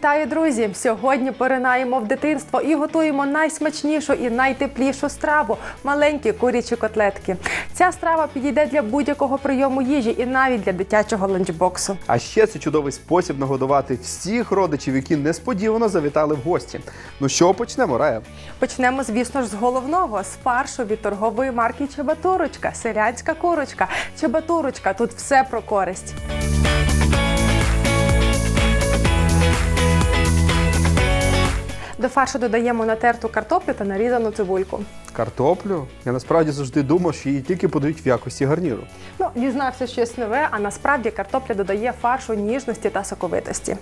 Вітаю, друзі! Сьогодні поринаємо в дитинство і готуємо найсмачнішу і найтеплішу страву маленькі курячі котлетки. Ця страва підійде для будь-якого прийому їжі і навіть для дитячого ланчбоксу. А ще це чудовий спосіб нагодувати всіх родичів, які несподівано завітали в гості. Ну що почнемо, Рая? Почнемо, звісно ж, з головного з фаршу від торгової марки Чебатурочка, селянська курочка. Чебатурочка тут все про користь. Фаршу додаємо натерту картоплю та нарізану цибульку. Картоплю? Я насправді завжди думав, що її тільки подають в якості гарніру. Ну, дізнався щось нове, а насправді картопля додає фаршу ніжності та соковитості.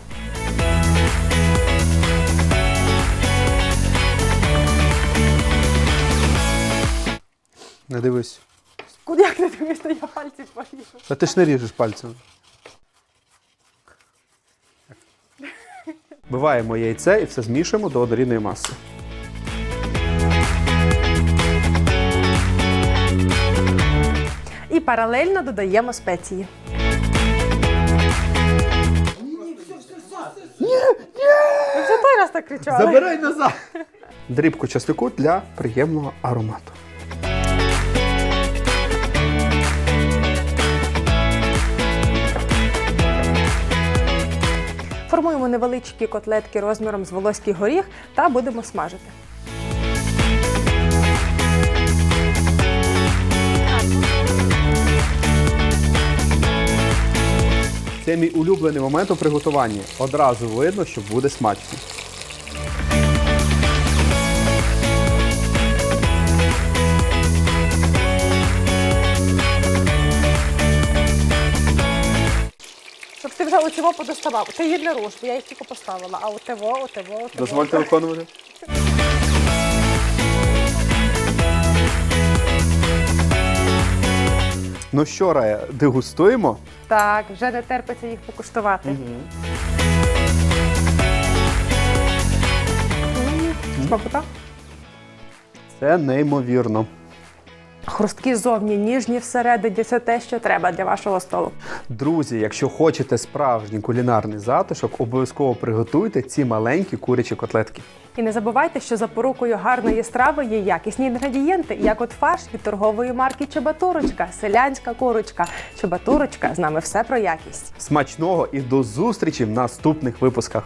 Не дивись. Куди як не дивишся, я пальці поріжу. Та ти ж не ріжеш пальцем. Биваємо яйце і все змішуємо до однорідної маси. І паралельно додаємо спеції. Ви вже той раз так кричали. Забирай назад! Дрібку часнику для приємного аромату. Невеличкі котлетки розміром з волоський горіх та будемо смажити. Це мій улюблений момент у приготуванні. Одразу видно, що буде смачно. Вже оцього подоставав. Ти її для рушку, я їх тільки поставила, а того, у того. Дозвольте виконувати. Ну що, Рая, дегустуємо? Так, вже не терпиться їх покуштувати. Смакота? Це неймовірно. Хрусткі зовні, ніжні всередині це те, що треба для вашого столу. Друзі, якщо хочете справжній кулінарний затишок, обов'язково приготуйте ці маленькі курячі котлетки. І не забувайте, що запорукою гарної страви є якісні інгредієнти, як от фарш від торгової марки Чебатурочка, селянська курочка. Чебатурочка з нами все про якість. Смачного і до зустрічі в наступних випусках.